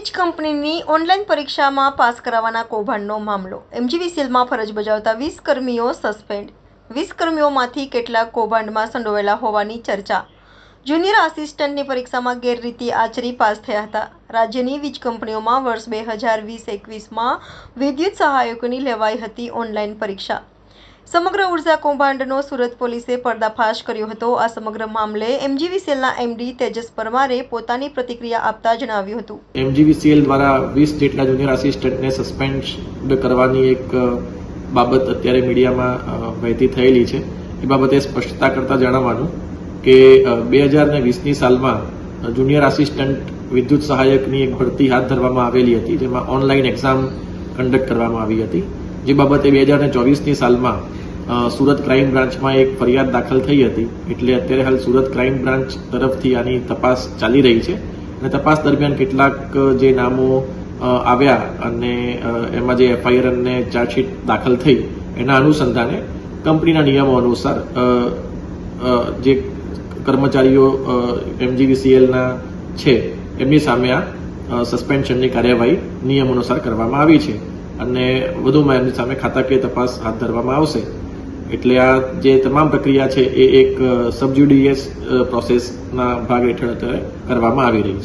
વીજ કંપનીની ઓનલાઈન પરીક્ષામાં પાસ કરાવવાના કૌભાંડનો મામલો. એમજીવીસીએલમાં ફરજ બજાવતા વીસ કર્મીઓ સસ્પેન્ડ. વીસ કર્મીઓમાંથી કેટલાક કૌભાંડમાં સંડોવાયેલા હોવાની ચર્ચા. જુનિયર આસિસ્ટન્ટની પરીક્ષામાં ગેરરીતિ આચરી પાસ થયા હતા. રાજ્યની વીજ કંપનીઓમાં વર્ષ બે હજાર વીસ એકવીસમાં વિદ્યુત સહાયકોની લેવાઈ હતી ઓનલાઈન પરીક્ષા. સમગ્ર ઊર્જા કૌભાંડનો સુરત પોલીસે પર્દાફાશ કર્યો હતો. આ સમગ્ર મામલે એમજીવીસીએલના એમડી તેજસ પરમારે પોતાની પ્રતિક્રિયા આપતા જણાવ્યું હતું. એમજીવીસીએલ દ્વારા વીસ જેટલા જુનિયર આસિસ્ટન્ટને સસ્પેન્ડ કરવાની એક બાબત અત્યારે મીડિયામાં વહેતી થયેલી છે. એ બાબતે સ્પષ્ટતા કરતા જણાવવાનું કે બે હજાર ને વીસની સાલમાં જુનિયર આસિસ્ટન્ટ વિદ્યુત સહાયકની એક ભરતી હાથ ધરવામાં આવેલી હતી, જેમાં ઓનલાઈન એક્ઝામ કન્ડક્ટ કરવામાં આવી હતી. જે બાબતે બે હજાર ચોવીસની સાલમાં સુરત ક્રાઇમ બ્રાન્ચમાં એક ફરિયાદ દાખલ થઈ હતી. એટલે અત્યારે હાલ સુરત ક્રાઇમ બ્રાન્ચ તરફથી આની તપાસ ચાલી રહી છે. અને તપાસ દરમિયાન કેટલાક જે નામો આવ્યા અને એમાં જે એફઆઈઆર અને ચાર્જશીટ દાખલ થઈ, એના અનુસંધાને કંપનીના નિયમો અનુસાર જે કર્મચારીઓ એમજીવીસીએલના છે, એમની સામે આ સસ્પેન્શનની કાર્યવાહી નિયમ અનુસાર કરવામાં આવી છે. અને વધુમાં એમની સામે ખાતાકીય તપાસ હાથ ધરવામાં આવશે. એટલે આ જે તમામ પ્રક્રિયા છે, એ એક સબજ્યુડિયસ પ્રોસેસના ભાગ હેઠળ અત્યારે કરવામાં આવી રહી છે.